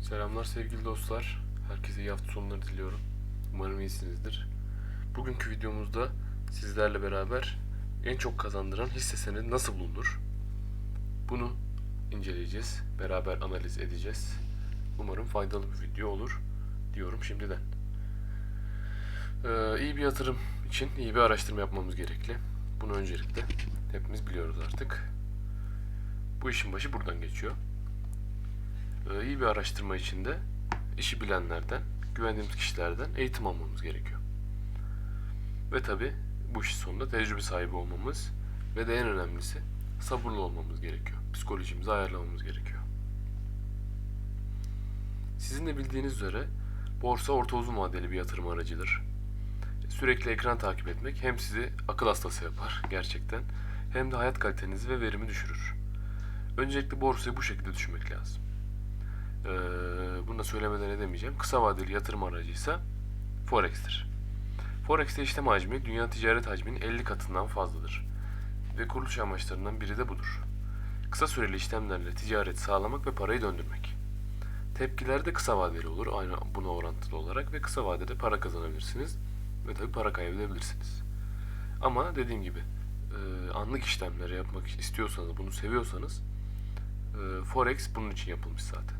Selamlar sevgili dostlar. Herkese iyi hafta sonları diliyorum. Umarım iyisinizdir. Bugünkü videomuzda sizlerle beraber en çok kazandıran hisse senedi nasıl bulunur? Bunu inceleyeceğiz. Beraber analiz edeceğiz. Umarım faydalı bir video olur diyorum şimdiden. Ee, iyi bir yatırım için iyi bir araştırma yapmamız gerekli. Bunu öncelikle hepimiz biliyoruz artık. Bu işin başı buradan geçiyor. Ee, iyi bir araştırma için de işi bilenlerden, güvendiğimiz kişilerden eğitim almamız gerekiyor. Ve tabi bu işin sonunda tecrübe sahibi olmamız ve de en önemlisi sabırlı olmamız gerekiyor. Psikolojimizi ayarlamamız gerekiyor. Sizin de bildiğiniz üzere borsa orta uzun vadeli bir yatırım aracıdır. Sürekli ekran takip etmek hem sizi akıl hastası yapar gerçekten hem de hayat kalitenizi ve verimi düşürür. Öncelikle borsayı bu şekilde düşünmek lazım. Ee, bunu da söylemeden edemeyeceğim. Kısa vadeli yatırım aracıysa Forex'tir. Forex'te işlem hacmi dünya ticaret hacminin 50 katından fazladır. Ve kuruluş amaçlarından biri de budur. Kısa süreli işlemlerle ticaret sağlamak ve parayı döndürmek. Tepkiler de kısa vadeli olur aynı buna orantılı olarak ve kısa vadede para kazanabilirsiniz ve tabii para kaybedebilirsiniz. Ama dediğim gibi e, anlık işlemleri yapmak istiyorsanız, bunu seviyorsanız e, Forex bunun için yapılmış zaten.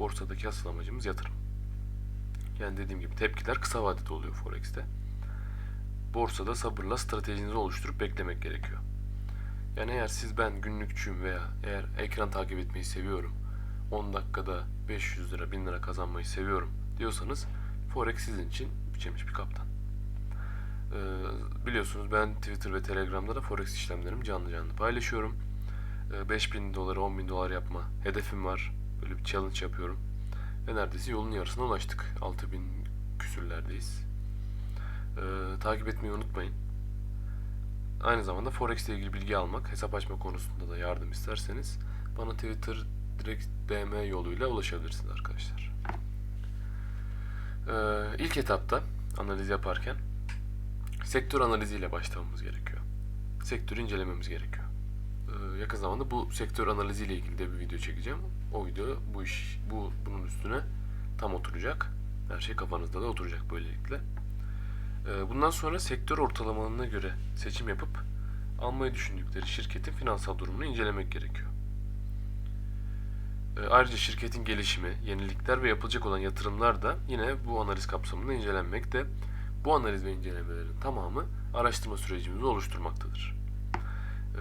Borsadaki asıl amacımız yatırım. Yani dediğim gibi tepkiler kısa vadede oluyor Forex'te. Borsada sabırla stratejinizi oluşturup beklemek gerekiyor. Yani eğer siz ben günlükçüyüm veya eğer ekran takip etmeyi seviyorum, 10 dakikada 500 lira 1000 lira kazanmayı seviyorum diyorsanız Forex sizin için biçilmiş bir kaptan. Ee, biliyorsunuz ben Twitter ve Telegram'da da Forex işlemlerimi canlı canlı paylaşıyorum. Ee, 5000 dolar 10 bin dolar yapma hedefim var. Böyle bir challenge yapıyorum. Ve neredeyse yolun yarısına ulaştık. 6000 küsürlerdeyiz. Ee, takip etmeyi unutmayın. Aynı zamanda Forex ile ilgili bilgi almak, hesap açma konusunda da yardım isterseniz bana Twitter direkt DM yoluyla ulaşabilirsiniz arkadaşlar. Ee, ilk etapta analiz yaparken sektör analiziyle başlamamız gerekiyor. Sektörü incelememiz gerekiyor. Ee, yakın zamanda bu sektör analiziyle ilgili de bir video çekeceğim. O video bu iş bu bunun üstüne tam oturacak. Her şey kafanızda da oturacak böylelikle. Ee, bundan sonra sektör ortalamalarına göre seçim yapıp almayı düşündükleri şirketin finansal durumunu incelemek gerekiyor. Ee, Ayrıca şirketin gelişimi, yenilikler ve yapılacak olan yatırımlar da yine bu analiz kapsamında incelenmekte. Bu analiz ve incelemelerin tamamı araştırma sürecimizi oluşturmaktadır. Ee,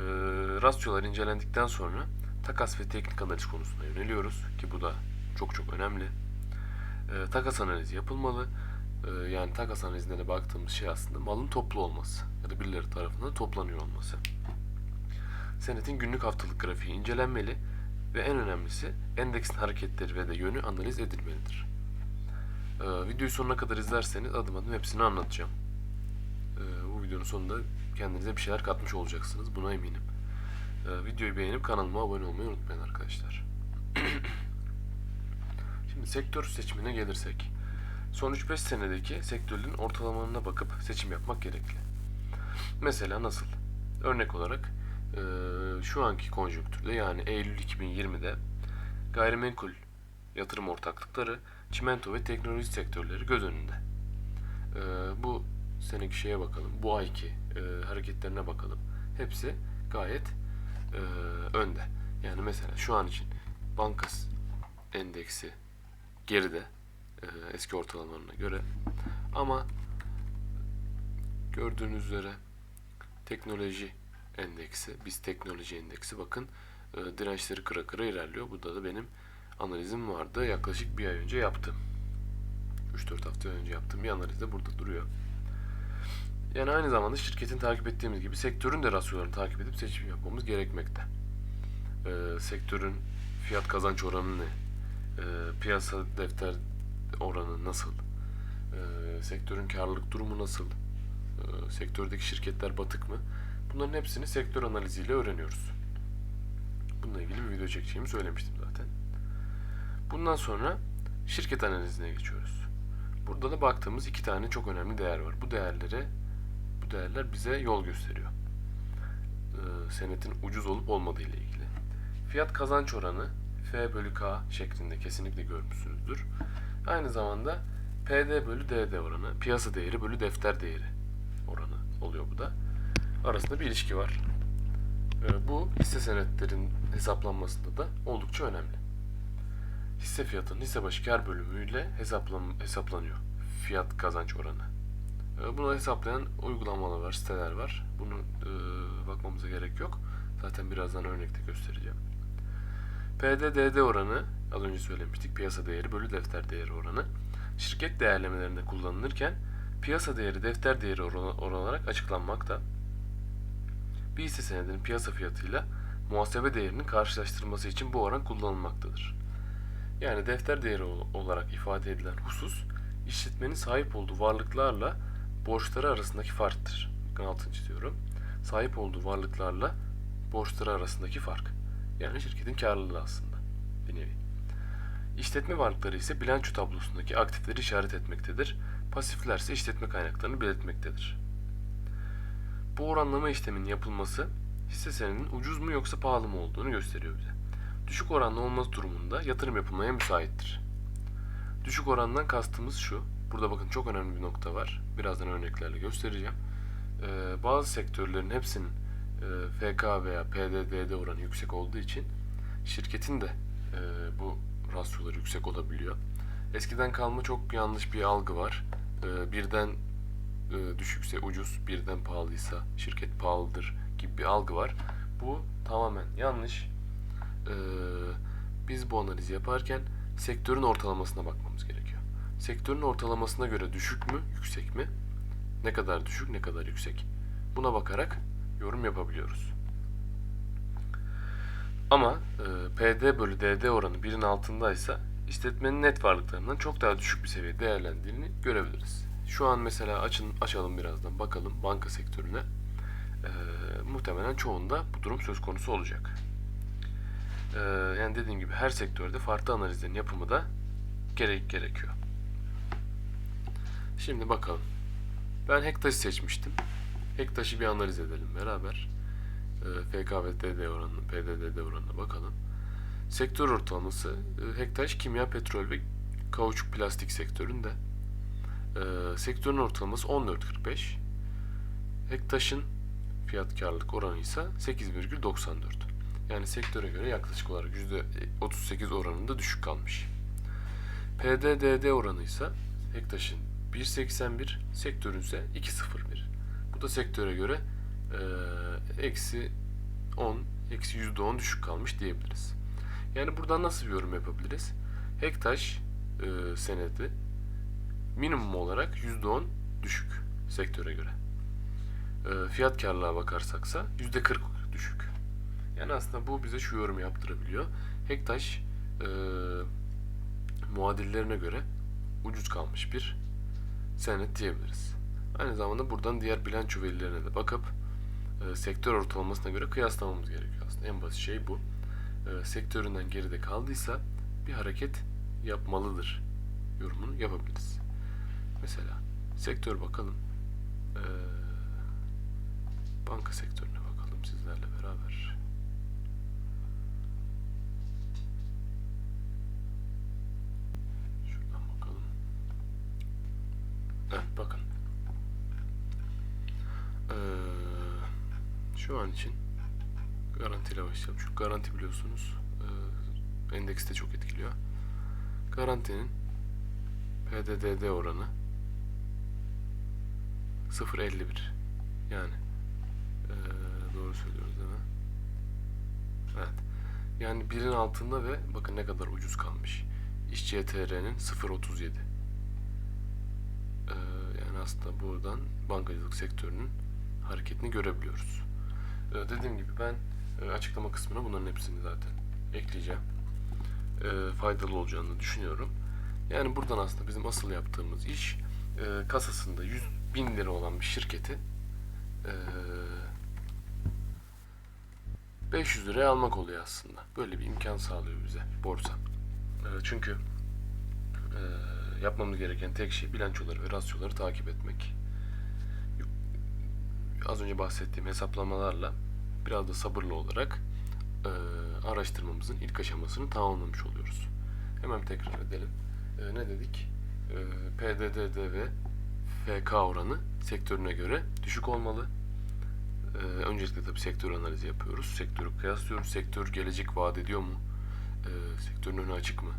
rasyolar incelendikten sonra takas ve teknik analiz konusuna yöneliyoruz ki bu da çok çok önemli. Ee, takas analizi yapılmalı. Ee, yani takas analizinde de baktığımız şey aslında malın toplu olması ya da birileri tarafından toplanıyor olması. Senetin günlük haftalık grafiği incelenmeli ve en önemlisi endeksin hareketleri ve de yönü analiz edilmelidir. Ee, videoyu sonuna kadar izlerseniz adım adım hepsini anlatacağım. Ee, bu videonun sonunda kendinize bir şeyler katmış olacaksınız. Buna eminim. Ee, videoyu beğenip kanalıma abone olmayı unutmayın arkadaşlar. Şimdi sektör seçimine gelirsek. Son 3-5 senedeki sektörlerin ortalamalarına bakıp seçim yapmak gerekli. Mesela nasıl? Örnek olarak eee, şu anki konjonktürde yani Eylül 2020'de gayrimenkul yatırım ortaklıkları, çimento ve teknoloji sektörleri göz önünde. Eee, bu seneki şeye bakalım, bu ayki eee, hareketlerine bakalım. Hepsi gayet eee, önde. Yani mesela şu an için bankas endeksi geride eee, eski ortalamalarına göre. Ama gördüğünüz üzere teknoloji endeksi, biz teknoloji endeksi bakın e, dirençleri kıra kıra ilerliyor. Burada da benim analizim vardı. Yaklaşık bir ay önce yaptım. 3-4 hafta önce yaptığım bir analiz de burada duruyor. Yani aynı zamanda şirketin takip ettiğimiz gibi sektörün de rasyolarını takip edip seçim yapmamız gerekmekte. E, sektörün fiyat kazanç oranı ne? E, piyasa defter oranı nasıl? E, sektörün karlılık durumu nasıl? E, sektördeki şirketler batık mı? Bunların hepsini sektör analiziyle öğreniyoruz. Bununla ilgili bir video çekeceğimi söylemiştim zaten. Bundan sonra şirket analizine geçiyoruz. Burada da baktığımız iki tane çok önemli değer var. Bu değerlere değerler bize yol gösteriyor. Ee, senetin ucuz olup olmadığı ile ilgili. Fiyat kazanç oranı F bölü K şeklinde kesinlikle görmüşsünüzdür. Aynı zamanda PD bölü DD oranı, piyasa değeri bölü defter değeri oranı oluyor bu da. Arasında bir ilişki var. Ee, Bu hisse senetlerin hesaplanmasında da oldukça önemli. Hisse fiyatının hisse başı kar bölümüyle hesaplan hesaplanıyor. Fiyat kazanç oranı. Ee, Bunu hesaplayan uygulamalar var, siteler var. Bunu e, bakmamıza gerek yok. Zaten birazdan örnekte göstereceğim. PDDD oranı az önce söylemiştik. Piyasa değeri bölü defter değeri oranı. Şirket değerlemelerinde kullanılırken piyasa değeri defter değeri oranı olarak açıklanmakta. Bir hisse senedinin piyasa fiyatıyla muhasebe değerinin karşılaştırılması için bu oran kullanılmaktadır. Yani defter değeri ol- olarak ifade edilen husus, işletmenin sahip olduğu varlıklarla borçları arasındaki farktır. Bakın altını çiziyorum. Sahip olduğu varlıklarla borçları arasındaki fark. Yani şirketin karlılığı aslında bir nevi. İşletme varlıkları ise bilanço tablosundaki aktifleri işaret etmektedir. Pasifler ise işletme kaynaklarını belirtmektedir. Bu oranlama işleminin yapılması hisse senedinin ucuz mu yoksa pahalı mı olduğunu gösteriyor bize. Düşük oranlı olması durumunda yatırım yapılmaya müsaittir. Düşük orandan kastımız şu. Burada bakın çok önemli bir nokta var. Birazdan örneklerle göstereceğim. Ee, bazı sektörlerin hepsinin e, FK veya PDDD oranı yüksek olduğu için şirketin de e, bu rasyoları yüksek olabiliyor. Eskiden kalma çok yanlış bir algı var. E, birden e, düşükse ucuz, birden pahalıysa şirket pahalıdır gibi bir algı var. Bu tamamen yanlış. E, biz bu analizi yaparken sektörün ortalamasına bakmamız gerekiyor. Sektörün ortalamasına göre düşük mü, yüksek mi? Ne kadar düşük, ne kadar yüksek? Buna bakarak yorum yapabiliyoruz. Ama e, PD bölü DD oranı birin altındaysa işletmenin net varlıklarından çok daha düşük bir seviyede değerlendiğini görebiliriz. Şu an mesela açın açalım birazdan bakalım banka sektörüne. E, muhtemelen çoğunda bu durum söz konusu olacak. E, yani dediğim gibi her sektörde farklı analizlerin yapımı da gerek gerekiyor. Şimdi bakalım. Ben Hektaş'ı seçmiştim. Hektaş'ı bir analiz edelim beraber. E, FK ve DD oranına, PDDD oranına bakalım. Sektör ortalaması e, Hektaş kimya, petrol ve kauçuk plastik sektöründe. E, sektörün ortalaması 14.45. Hektaş'ın fiyat karlılık oranı ise 8,94. Yani sektöre göre yaklaşık olarak %38 oranında düşük kalmış. PDDD oranı ise Hektaş'ın 1.81, sektörün ise 2.01. Bu da sektöre göre eksi 10, eksi %10 düşük kalmış diyebiliriz. Yani buradan nasıl bir yorum yapabiliriz? Hektaş eee, senedi minimum olarak %10 düşük sektöre göre. Eee, fiyat karlılığa bakarsaksa %40 düşük. Yani aslında bu bize şu yorum yaptırabiliyor. Hektaş eee muadillerine göre ucuz kalmış bir senet diyebiliriz. Aynı zamanda buradan diğer bilanço verilerine de bakıp e, sektör ortalamasına göre kıyaslamamız gerekiyor aslında. En basit şey bu. E, sektöründen geride kaldıysa bir hareket yapmalıdır yorumunu yapabiliriz. Mesela sektör bakalım. E, banka sektörüne bakalım sizlerle beraber. Şu an için garantiyle başlayalım. Şu garanti biliyorsunuz e, endeksi de çok etkiliyor. Garantinin PDDD oranı 0.51 yani e, doğru söylüyoruz değil mi? Evet. Yani birin altında ve bakın ne kadar ucuz kalmış. İşçi TR'nin 0.37 Ee, yani aslında buradan bankacılık sektörünün hareketini görebiliyoruz. Ee, dediğim gibi ben e, açıklama kısmına bunların hepsini zaten ekleyeceğim. Ee, faydalı olacağını düşünüyorum. Yani buradan aslında bizim asıl yaptığımız iş e, kasasında 100 bin lira olan bir şirketi e, 500 liraya almak oluyor aslında. Böyle bir imkan sağlıyor bize borsa. E, çünkü e, yapmamız gereken tek şey bilançoları ve rasyoları takip etmek. Az önce bahsettiğim hesaplamalarla biraz da sabırlı olarak e, araştırmamızın ilk aşamasını tamamlamış oluyoruz. Hemen tekrar edelim. E, ne dedik? E, PDDD ve FK oranı sektörüne göre düşük olmalı. E, öncelikle tabii sektör analizi yapıyoruz. Sektörü kıyaslıyoruz. Sektör gelecek vaat ediyor mu? E, sektörün önü açık mı?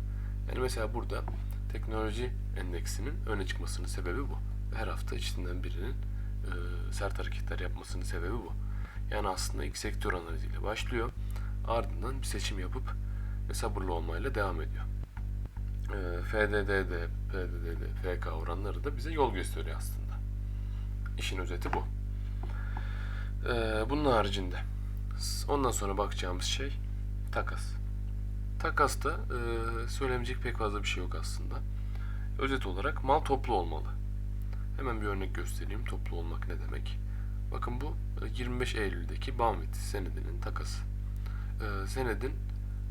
Yani mesela burada teknoloji endeksinin öne çıkmasının sebebi bu. Her hafta içinden birinin e, sert hareketler yapmasının sebebi bu. Yani aslında ilk sektör analiziyle başlıyor. Ardından bir seçim yapıp ve sabırlı olmayla devam ediyor. E, FDDD, PDDD, FK oranları da bize yol gösteriyor aslında. İşin özeti bu. E, bunun haricinde ondan sonra bakacağımız şey takas. Takasta e, söylemeyecek pek fazla bir şey yok aslında. Özet olarak mal toplu olmalı. Hemen bir örnek göstereyim. Toplu olmak ne demek? Bakın bu e, 25 Eylül'deki Banvit senedinin takası. E, senedin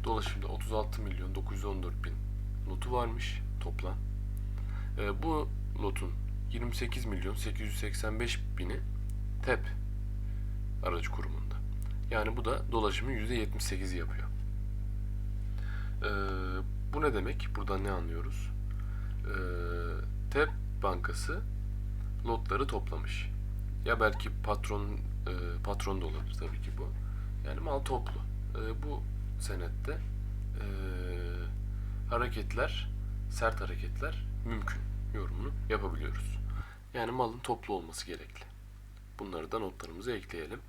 dolaşımda 36 milyon 914 bin lotu varmış toplam. E, bu lotun 28 milyon 885 bini TEP aracı kurumunda. Yani bu da dolaşımın %78'i yapıyor. Bu ne demek? Buradan ne anlıyoruz? TEP bankası lotları toplamış. Ya belki patron e, patron da olabilir tabii ki bu. Yani mal toplu. Ee, bu senette e, hareketler, sert hareketler mümkün yorumunu yapabiliyoruz. Yani malın toplu olması gerekli. Bunları da notlarımıza ekleyelim.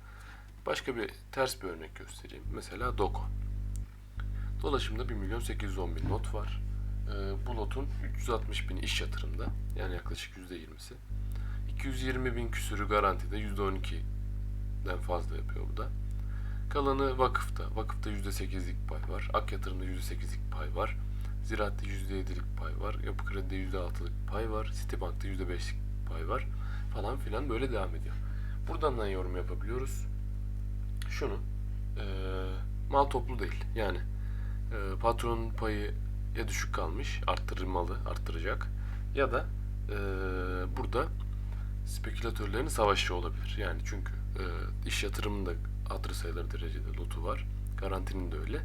Başka bir ters bir örnek göstereyim. Mesela Doko. Dolaşımda 1 milyon 810 bin lot var. Ee, bu lotun 360 bin iş yatırımda. Yani yaklaşık %20'si. 220 bin küsürü garantide %12'den fazla yapıyor bu da. Kalanı vakıfta. Vakıfta %8'lik pay var. Ak yatırımda %8'lik pay var. Ziraatte %7'lik pay var. Yapı kredide %6'lık pay var. Citibank'ta %5'lik pay var. Falan filan böyle devam ediyor. Buradan da yorum yapabiliyoruz. Şunu. E, mal toplu değil. Yani e, patronun payı ya düşük kalmış, arttırmalı, arttıracak ya da e, burada spekülatörlerin savaşı olabilir. Yani çünkü e, iş yatırımında hatırı sayılır derecede lotu var. Garantinin de öyle.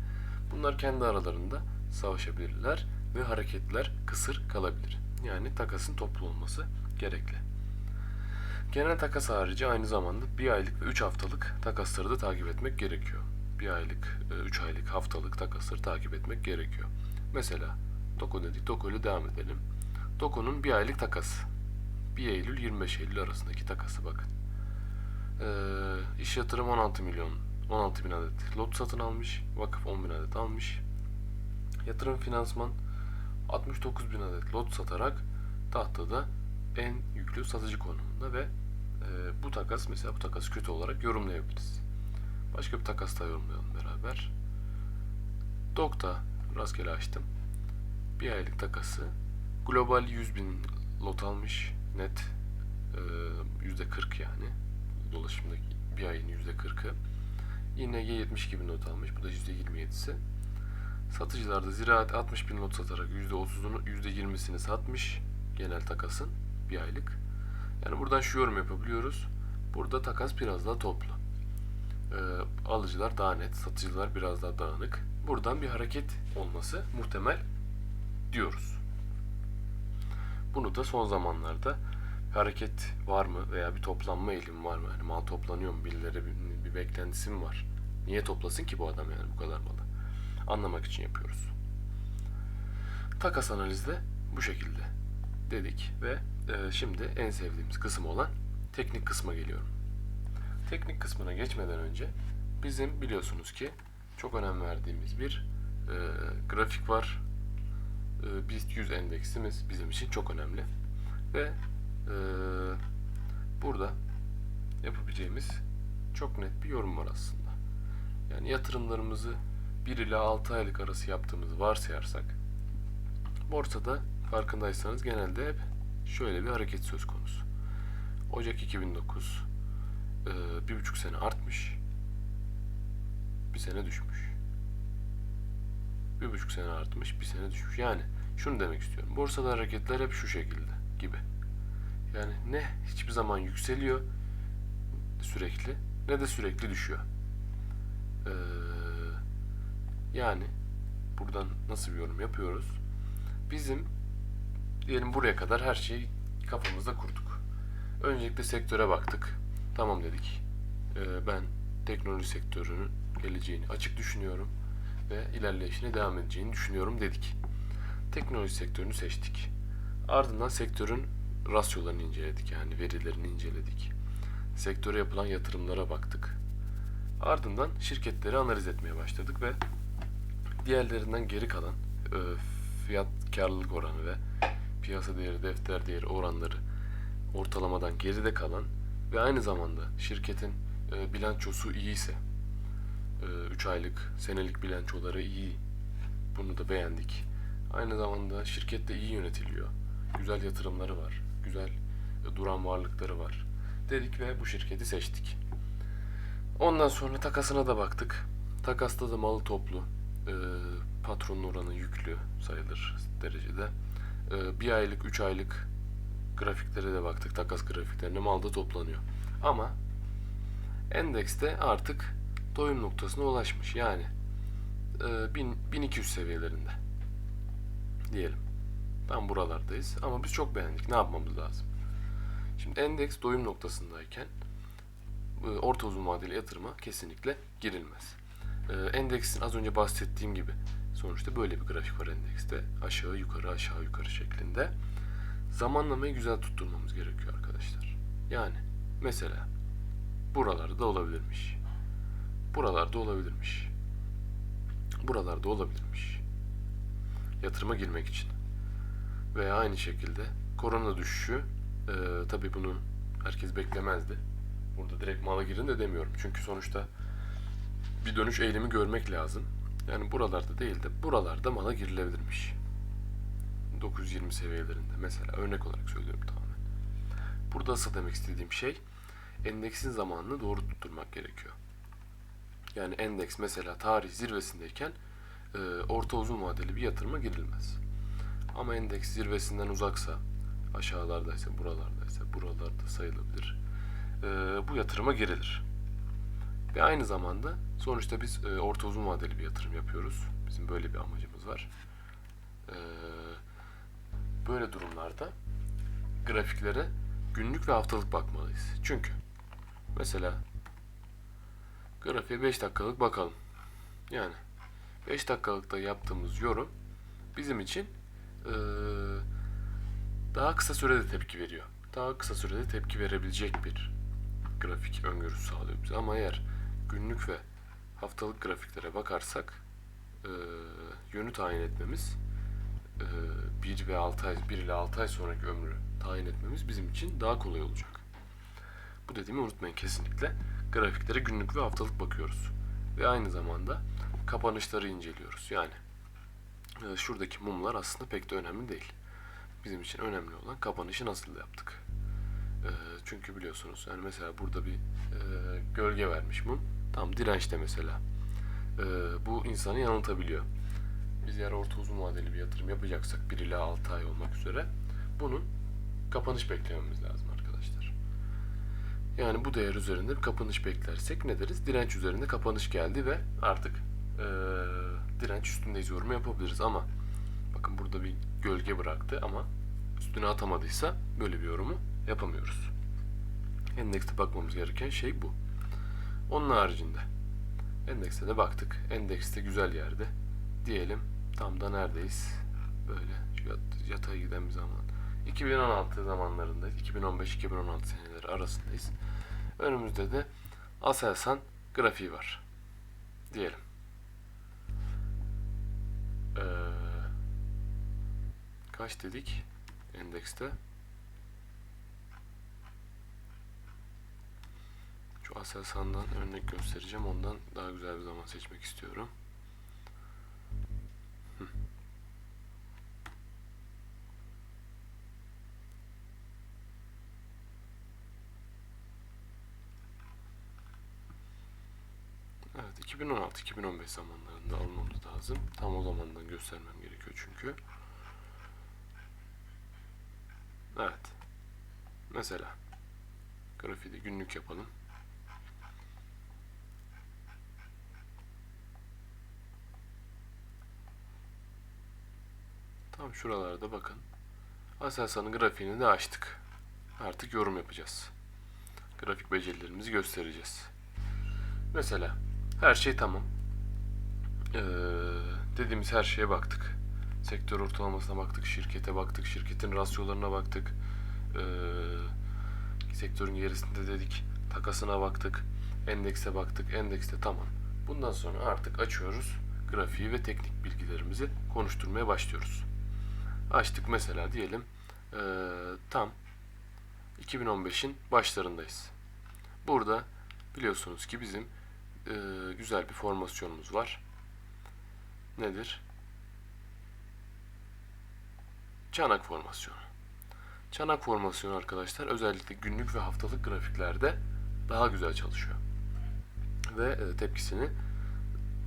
Bunlar kendi aralarında savaşabilirler ve hareketler kısır kalabilir. Yani takasın toplu olması gerekli. Genel takas harici aynı zamanda bir aylık ve 3 haftalık takasları da takip etmek gerekiyor. Bir aylık, 3 aylık, haftalık takasları takip etmek gerekiyor. Mesela Doko dedik, Doko ile devam edelim. Doko'nun bir aylık takası. 1 Eylül 25 Eylül arasındaki takası bakın. Ee, iş yatırım 16 milyon, 16 bin adet lot satın almış. Vakıf 10 bin adet almış. Yatırım finansman 69 bin adet lot satarak tahtada en yüklü satıcı konumunda ve e, bu takas mesela bu takas kötü olarak yorumlayabiliriz. Başka bir takas da yorumlayalım beraber. Dokta rastgele açtım. Bir aylık takası. Global 100 bin lot almış. Net e, yüzde 40 yani. Dolaşımdaki bir ayın yüzde 40'ı. Yine 72 bin lot almış. Bu da yüzde 27'si. Satıcılarda ziraat 60 bin lot satarak yüzde 30'unu %20'sini satmış. Genel takasın bir aylık. Yani buradan şu yorum yapabiliyoruz. Burada takas biraz daha toplu. Ee, alıcılar daha net, satıcılar biraz daha dağınık. Buradan bir hareket olması muhtemel diyoruz. Bunu da son zamanlarda hareket var mı veya bir toplanma eğilimi var mı? Yani mal toplanıyor mu? Birileri bir, bir beklentisi mi var? Niye toplasın ki bu adam yani bu kadar malı? Anlamak için yapıyoruz. Takas analizde bu şekilde dedik ve e, şimdi en sevdiğimiz kısım olan teknik kısma geliyorum. Teknik kısmına geçmeden önce bizim biliyorsunuz ki çok önem verdiğimiz bir e, grafik var. E, BIST 100 endeksimiz bizim için çok önemli. Ve e, burada yapabileceğimiz çok net bir yorum var aslında. Yani yatırımlarımızı 1 ila 6 aylık arası yaptığımızı varsayarsak borsada farkındaysanız genelde hep şöyle bir hareket söz konusu. Ocak 2009 e, bir buçuk sene artmış bir sene düşmüş. Bir buçuk sene artmış bir sene düşmüş. Yani şunu demek istiyorum. Borsada hareketler hep şu şekilde gibi. Yani ne hiçbir zaman yükseliyor sürekli ne de sürekli düşüyor. Ee, Yani buradan nasıl bir yorum yapıyoruz? Bizim diyelim buraya kadar her şeyi kafamızda kurduk. Öncelikle sektöre baktık. Tamam dedik. Ee, ben teknoloji sektörünün geleceğini açık düşünüyorum ve ilerleyişine devam edeceğini düşünüyorum dedik. Teknoloji sektörünü seçtik. Ardından sektörün rasyolarını inceledik yani verilerini inceledik. Sektöre yapılan yatırımlara baktık. Ardından şirketleri analiz etmeye başladık ve diğerlerinden geri kalan e, fiyat karlılık oranı ve piyasa değeri, defter değeri oranları ortalamadan geride kalan ve aynı zamanda şirketin e, bilançosu iyi ise 3 aylık, senelik bilançoları iyi. Bunu da beğendik. Aynı zamanda şirket de iyi yönetiliyor. Güzel yatırımları var. Güzel e, duran varlıkları var. Dedik ve bu şirketi seçtik. Ondan sonra takasına da baktık. Takasta da malı toplu. E, patronun oranı yüklü sayılır derecede. E, bir aylık, üç aylık grafiklere de baktık. Takas grafiklerine mal da toplanıyor. Ama endekste artık doyum noktasına ulaşmış. Yani e, 1000 1200 seviyelerinde diyelim. Tam buralardayız ama biz çok beğendik. Ne yapmamız lazım? Şimdi endeks doyum noktasındayken e, orta uzun vadeli yatırıma kesinlikle girilmez. E, endeksin az önce bahsettiğim gibi sonuçta böyle bir grafik var endekste. Aşağı yukarı aşağı yukarı şeklinde. Zamanlamayı güzel tutturmamız gerekiyor arkadaşlar. Yani mesela buralarda olabilirmiş. Buralarda olabilirmiş. Buralarda olabilirmiş. Yatırıma girmek için. Veya aynı şekilde korona düşüşü e, tabii bunu herkes beklemezdi. Burada direkt mala girin de demiyorum. Çünkü sonuçta bir dönüş eğilimi görmek lazım. Yani buralarda değil de buralarda mala girilebilirmiş. 920 seviyelerinde mesela örnek olarak söylüyorum tamamen. Burada asıl demek istediğim şey endeksin zamanını doğru tutturmak gerekiyor. Yani endeks mesela tarih zirvesindeyken e, orta uzun vadeli bir yatırıma girilmez. Ama endeks zirvesinden uzaksa, aşağılardaysa, buralardaysa, buralarda sayılabilir. E, bu yatırıma girilir. Ve aynı zamanda sonuçta biz e, orta uzun vadeli bir yatırım yapıyoruz. Bizim böyle bir amacımız var. E, böyle durumlarda grafiklere günlük ve haftalık bakmalıyız. Çünkü mesela grafiğe 5 dakikalık bakalım. Yani 5 dakikalıkta yaptığımız yorum bizim için eee, daha kısa sürede tepki veriyor. Daha kısa sürede tepki verebilecek bir grafik öngörüsü sağlıyor bize. Ama eğer günlük ve haftalık grafiklere bakarsak eee, yönü tayin etmemiz eee 1 ve 6 ay 1 ile 6 ay sonraki ömrü tayin etmemiz bizim için daha kolay olacak. Bu dediğimi unutmayın kesinlikle. Grafiklere günlük ve haftalık bakıyoruz. Ve aynı zamanda kapanışları inceliyoruz. Yani e, şuradaki mumlar aslında pek de önemli değil. Bizim için önemli olan kapanışı nasıl yaptık. E, çünkü biliyorsunuz yani mesela burada bir e, gölge vermiş mum. Tam dirençte mesela. Bu insanı yanıltabiliyor. Biz eğer orta uzun vadeli bir yatırım yapacaksak 1 ila 6 ay olmak üzere bunun kapanış beklememiz lazım. Yani bu değer üzerinde bir kapanış beklersek ne deriz? Direnç üzerinde kapanış geldi ve artık eee, direnç üstündeyiz yorumu yapabiliriz ama bakın burada bir gölge bıraktı ama üstüne atamadıysa böyle bir yorumu yapamıyoruz. Endekste bakmamız gereken şey bu. Onun haricinde endekste de baktık. Endekste güzel yerde. Diyelim tam da neredeyiz? Böyle yat- giden bir zaman. 2016 zamanlarındayız. 2015-2016 seneleri arasındayız. Önümüzde de Aselsan grafiği var. Diyelim. Ee, kaç dedik endekste? Şu Aselsan'dan örnek göstereceğim. Ondan daha güzel bir zaman seçmek istiyorum. 2016-2015 zamanlarında almamız lazım. Tam o zamandan göstermem gerekiyor çünkü. Evet. Mesela grafiği de günlük yapalım. Tam şuralarda bakın. Aselsan'ın grafiğini de açtık. Artık yorum yapacağız. Grafik becerilerimizi göstereceğiz. Mesela her şey tamam. Ee, dediğimiz her şeye baktık. Sektör ortalamasına baktık, şirkete baktık, şirketin rasyolarına baktık. Ee, sektörün gerisinde dedik, takasına baktık, endekse baktık, endekste tamam. Bundan sonra artık açıyoruz grafiği ve teknik bilgilerimizi konuşturmaya başlıyoruz. Açtık mesela diyelim ee, tam 2015'in başlarındayız. Burada biliyorsunuz ki bizim ee, güzel bir formasyonumuz var. Nedir? Çanak formasyonu. Çanak formasyonu arkadaşlar özellikle günlük ve haftalık grafiklerde daha güzel çalışıyor. Ve e, tepkisini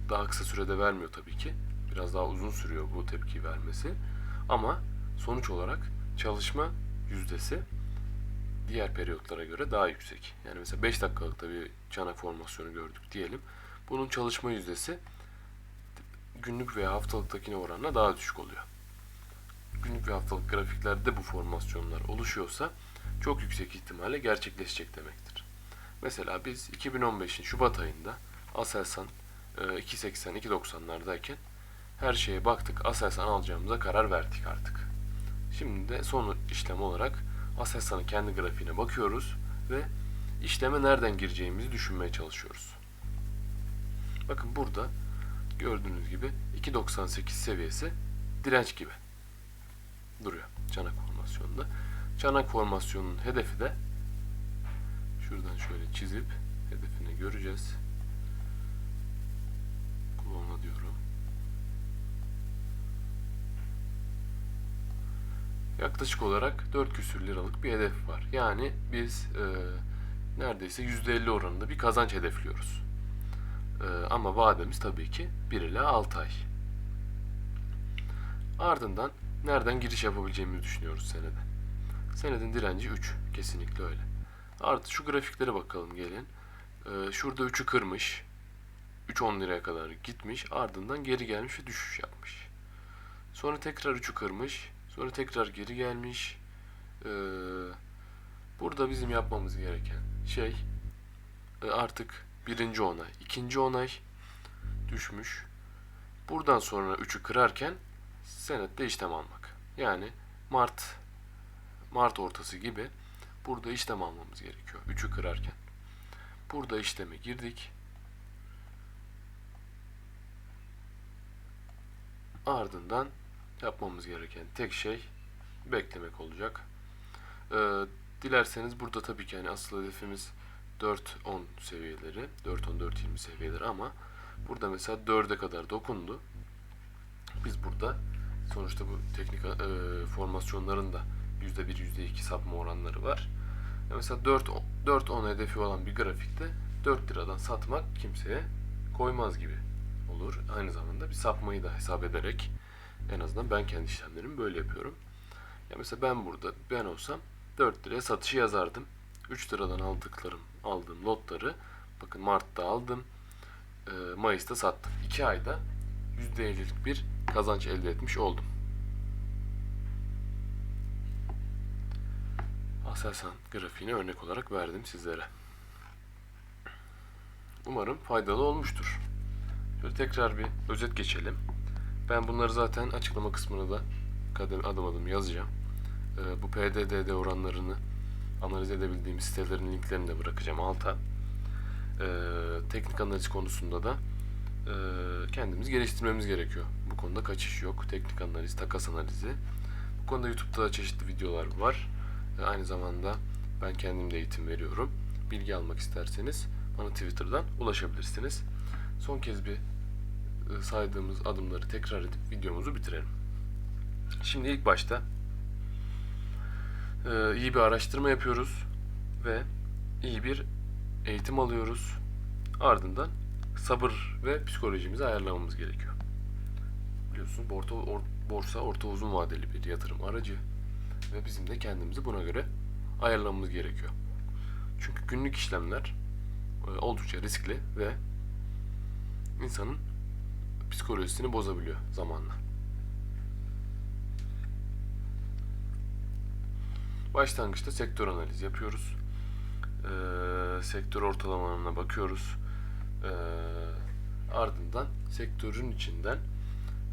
daha kısa sürede vermiyor tabii ki. Biraz daha uzun sürüyor bu tepkiyi vermesi. Ama sonuç olarak çalışma yüzdesi diğer periyotlara göre daha yüksek. Yani mesela 5 dakikalıkta bir çanak formasyonu gördük diyelim. Bunun çalışma yüzdesi günlük veya haftalıktakine oranla daha düşük oluyor. Günlük ve haftalık grafiklerde bu formasyonlar oluşuyorsa çok yüksek ihtimalle gerçekleşecek demektir. Mesela biz 2015'in Şubat ayında Aselsan e, 2.80-2.90'lardayken her şeye baktık. Aselsan alacağımıza karar verdik artık. Şimdi de son işlem olarak Aselsan'ın kendi grafiğine bakıyoruz ve işleme nereden gireceğimizi düşünmeye çalışıyoruz. Bakın burada gördüğünüz gibi 2.98 seviyesi direnç gibi duruyor çanak formasyonunda. Çanak formasyonunun hedefi de şuradan şöyle çizip hedefini göreceğiz. Kullanma diyorum. Yaklaşık olarak 4 küsür liralık bir hedef var. Yani biz e, neredeyse %50 oranında bir kazanç hedefliyoruz. E, ama vademiz tabii ki 1 ile 6 ay. Ardından nereden giriş yapabileceğimizi düşünüyoruz senede. Senedin direnci 3. Kesinlikle öyle. Artı şu grafiklere bakalım gelin. Ee, şurada 3'ü kırmış. 3-10 liraya kadar gitmiş. Ardından geri gelmiş ve düşüş yapmış. Sonra tekrar 3'ü kırmış. Sonra tekrar geri gelmiş. Ee, burada bizim yapmamız gereken şey e, artık birinci onay, ikinci onay düşmüş. Buradan sonra 3'ü kırarken senette işlem almak. Yani Mart Mart ortası gibi burada işlem almamız gerekiyor. 3'ü kırarken. Burada işleme girdik. Ardından yapmamız gereken tek şey beklemek olacak. Ee, dilerseniz burada tabii ki hani asıl hedefimiz 4-10 seviyeleri, 4-10-4-20 seviyeleri ama burada mesela 4'e kadar dokundu. Biz burada sonuçta bu teknik e, formasyonların da %1, %2 sapma oranları var. Ya mesela 4-10 hedefi olan bir grafikte 4 liradan satmak kimseye koymaz gibi olur. Aynı zamanda bir sapmayı da hesap ederek en azından ben kendi işlemlerimi böyle yapıyorum. Ya mesela ben burada ben olsam 4 liraya satışı yazardım. 3 liradan aldıklarım, aldığım lotları bakın Mart'ta aldım. E, Mayıs'ta sattım. 2 ayda %50'lik bir kazanç elde etmiş oldum. Aselsan grafiğini örnek olarak verdim sizlere. Umarım faydalı olmuştur. Şöyle tekrar bir özet geçelim. Ben bunları zaten açıklama kısmına da kadem adım adım yazacağım. Ee, bu PDDD oranlarını analiz edebildiğim sitelerin linklerini de bırakacağım alta. Ee, teknik analiz konusunda da e, kendimiz geliştirmemiz gerekiyor. Bu konuda kaçış yok. Teknik analiz, takas analizi. Bu konuda YouTube'da da çeşitli videolar var. E, aynı zamanda ben kendim de eğitim veriyorum. Bilgi almak isterseniz bana Twitter'dan ulaşabilirsiniz. Son kez bir e, saydığımız adımları tekrar edip videomuzu bitirelim. Şimdi ilk başta e, iyi bir araştırma yapıyoruz ve iyi bir eğitim alıyoruz. Ardından sabır ve psikolojimizi ayarlamamız gerekiyor. Biliyorsunuz borsa, or, borsa orta uzun vadeli bir yatırım aracı ve bizim de kendimizi buna göre ayarlamamız gerekiyor. Çünkü günlük işlemler e, oldukça riskli ve insanın psikolojisini bozabiliyor zamanla. Başlangıçta sektör analizi yapıyoruz. Ee, sektör ortalamalarına bakıyoruz. Ee, ardından sektörün içinden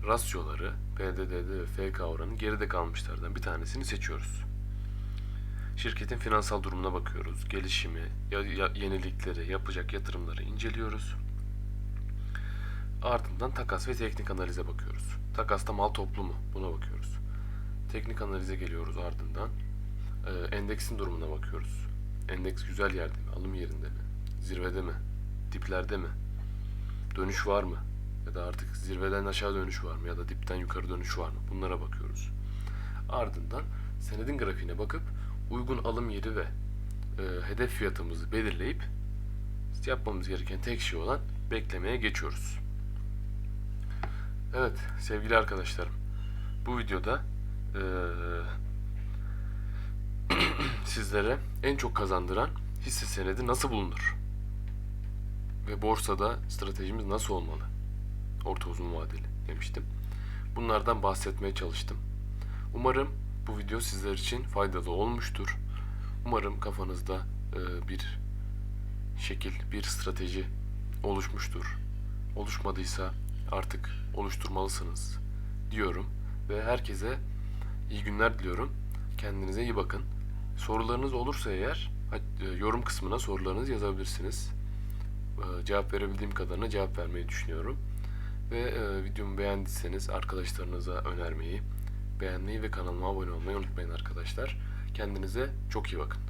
rasyoları, PDD'de ve FK oranı geride kalmışlardan bir tanesini seçiyoruz. Şirketin finansal durumuna bakıyoruz. Gelişimi, yenilikleri, yapacak yatırımları inceliyoruz. Ardından takas ve teknik analize bakıyoruz. Takasta mal toplu mu? Buna bakıyoruz. Teknik analize geliyoruz ardından. Ee, endeksin durumuna bakıyoruz. Endeks güzel yerde mi? Alım yerinde mi? Zirvede mi? Diplerde mi? Dönüş var mı? Ya da artık zirveden aşağı dönüş var mı? Ya da dipten yukarı dönüş var mı? Bunlara bakıyoruz. Ardından senedin grafiğine bakıp uygun alım yeri ve e, hedef fiyatımızı belirleyip yapmamız gereken tek şey olan beklemeye geçiyoruz. Evet sevgili arkadaşlarım bu videoda eee, sizlere en çok kazandıran hisse senedi nasıl bulunur? Ve borsada stratejimiz nasıl olmalı? Orta uzun vadeli demiştim. Bunlardan bahsetmeye çalıştım. Umarım bu video sizler için faydalı olmuştur. Umarım kafanızda eee, bir şekil, bir strateji oluşmuştur. Oluşmadıysa artık oluşturmalısınız diyorum ve herkese iyi günler diliyorum. Kendinize iyi bakın. Sorularınız olursa eğer e, yorum kısmına sorularınızı yazabilirsiniz. E, Cevap verebildiğim kadarına cevap vermeyi düşünüyorum. Ve e, videomu beğendiyseniz arkadaşlarınıza önermeyi, beğenmeyi ve kanalıma abone olmayı unutmayın arkadaşlar. Kendinize çok iyi bakın.